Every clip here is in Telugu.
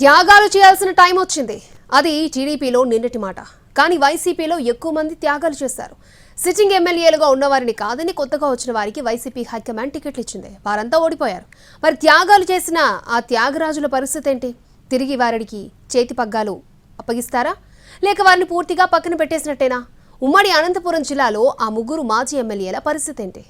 త్యాగాలు చేయాల్సిన టైం వచ్చింది. అది టీడీపీలో నిన్నటి మాట. కానీ వైసీపీలో ఎక్కువ మంది త్యాగాలు చేశారు. సిట్టింగ్ ఎమ్మెల్యేలుగా ఉన్నవారిని కాదని కొత్తగా వచ్చిన వారికి వైసీపీ హైకమాండ్ టికెట్లు ఇచ్చింది. వారంతా ఓడిపోయారు. మరి త్యాగాలు చేసిన ఆ త్యాగరాజుల పరిస్థితి ఏంటి? తిరిగి వారికి చేతి పగ్గాలు అప్పగిస్తారా? లేక వారిని పూర్తిగా పక్కన పెట్టేసినట్టేనా? ఉమ్మడి అనంతపురం జిల్లాలో ఆ ముగ్గురు మాజీ ఎమ్మెల్యేల పరిస్థితి ఏంటి?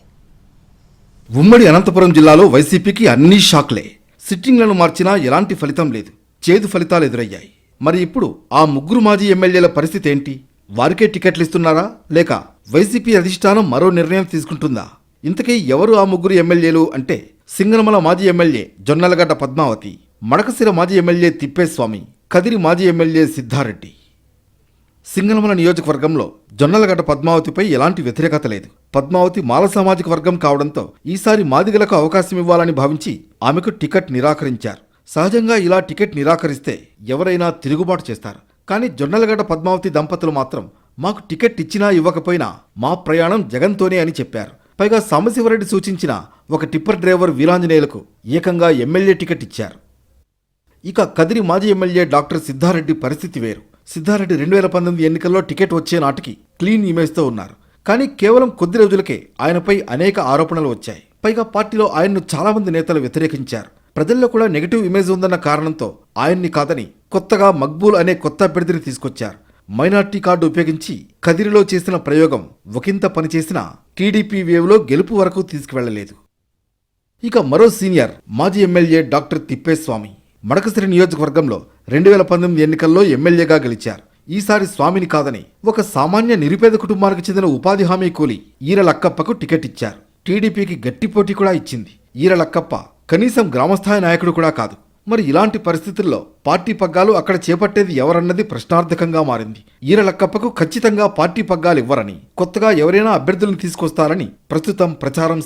ఉమ్మడి అనంతపురం జిల్లాలో వైసీపీకి అన్ని షాక్లే. సిట్టింగ్లను మార్చినా ఎలాంటి ఫలితం లేదు. చేదు ఫలితాలు ఎదురయ్యాయి. మరి ఇప్పుడు ఆ ముగ్గురు మాజీ ఎమ్మెల్యేల పరిస్థితి ఏంటి? వారికే టికెట్లు ఇస్తున్నారా? లేక వైసీపీ అధిష్టానం మరో నిర్ణయం తీసుకుంటుందా? ఇంతకీ ఎవరు ఆ ముగ్గురు ఎమ్మెల్యేలు అంటే సింగనమల మాజీ ఎమ్మెల్యే జొన్నలగడ్డ పద్మావతి మడకశిర మాజీ ఎమ్మెల్యే తిప్పేస్వామి కదిరి మాజీ ఎమ్మెల్యే సిద్ధారెడ్డి. సింగనమల నియోజకవర్గంలో జొన్నలగడ్డ పద్మావతిపై ఎలాంటి వ్యతిరేకత లేదు. పద్మావతి మాల సామాజిక వర్గం కావడంతో ఈసారి మాదిగలకు అవకాశం ఇవ్వాలని భావించి ఆమెకు టికెట్ నిరాకరించారు. సహజంగా ఇలా టికెట్ నిరాకరిస్తే ఎవరైనా తిరుగుబాటు చేస్తారు. కానీ జొన్నలగడ్డ పద్మావతి దంపతులు మాత్రం మాకు టికెట్ ఇచ్చినా ఇవ్వకపోయినా మా ప్రయాణం జగన్తోనే అని చెప్పారు. పైగా సాంబశివరెడ్డి సూచించిన ఒక టిప్పర్ డ్రైవర్ వీరాంజనేయులకు ఏకంగా ఎమ్మెల్యే టికెట్ ఇచ్చారు. ఇక కదిరి మాజీ ఎమ్మెల్యే డాక్టర్ సిద్ధారెడ్డి పరిస్థితి వేరు. సిద్ధారెడ్డి రెండు వేల పంతొమ్మిది ఎన్నికల్లో టికెట్ వచ్చే నాటికి క్లీన్ ఇమేజ్తో ఉన్నారు. కానీ కేవలం కొద్ది రోజులకే ఆయనపై అనేక ఆరోపణలు వచ్చాయి. పైగా పార్టీలో ఆయన్ను చాలామంది నేతలు వ్యతిరేకించారు. ప్రజల్లో కూడా నెగటివ్ ఇమేజ్ ఉందన్న కారణంతో ఆయన్ని కాదని కొత్తగా మక్బూల్ అనే కొత్త అభ్యర్థిని తీసుకొచ్చారు. మైనార్టీ కార్డు ఉపయోగించి కదిరిలో చేసిన ప్రయోగం ఒకంత పనిచేసినా టీడీపీ వేవ్లో గెలుపు వరకు తీసుకువెళ్ళలేదు. ఇక మరో సీనియర్ మాజీ ఎమ్మెల్యే డాక్టర్ తిప్పేస్వామి మడకసిరి నియోజకవర్గంలో రెండు వేల పంతొమ్మిది ఎన్నికల్లో ఎమ్మెల్యేగా గెలిచారు. ఈసారి స్వామిని కాదని ఒక సామాన్య నిరుపేద కుటుంబానికి చెందిన ఉపాధి హామీ కూలి ఈరలక్కప్పకు టికెట్ ఇచ్చారు. టీడీపీకి గట్టి పోటీ కూడా ఇచ్చింది. ఈరలక్కప్ప కనీసం గ్రామస్థాయి నాయకుడు కూడా కాదు. మరి ఇలాంటి పరిస్థితుల్లో పార్టీ పగ్గాలు అక్కడ చేపట్టేది ఎవరన్నది ప్రశ్నార్థకంగా మారింది. ఈరలక్కప్పకు ఖచ్చితంగా పార్టీ పగ్గాలు ఇవ్వరని కొత్తగా ఎవరైనా అభ్యర్థులను తీసుకొస్తారని ప్రస్తుతం ప్రచారం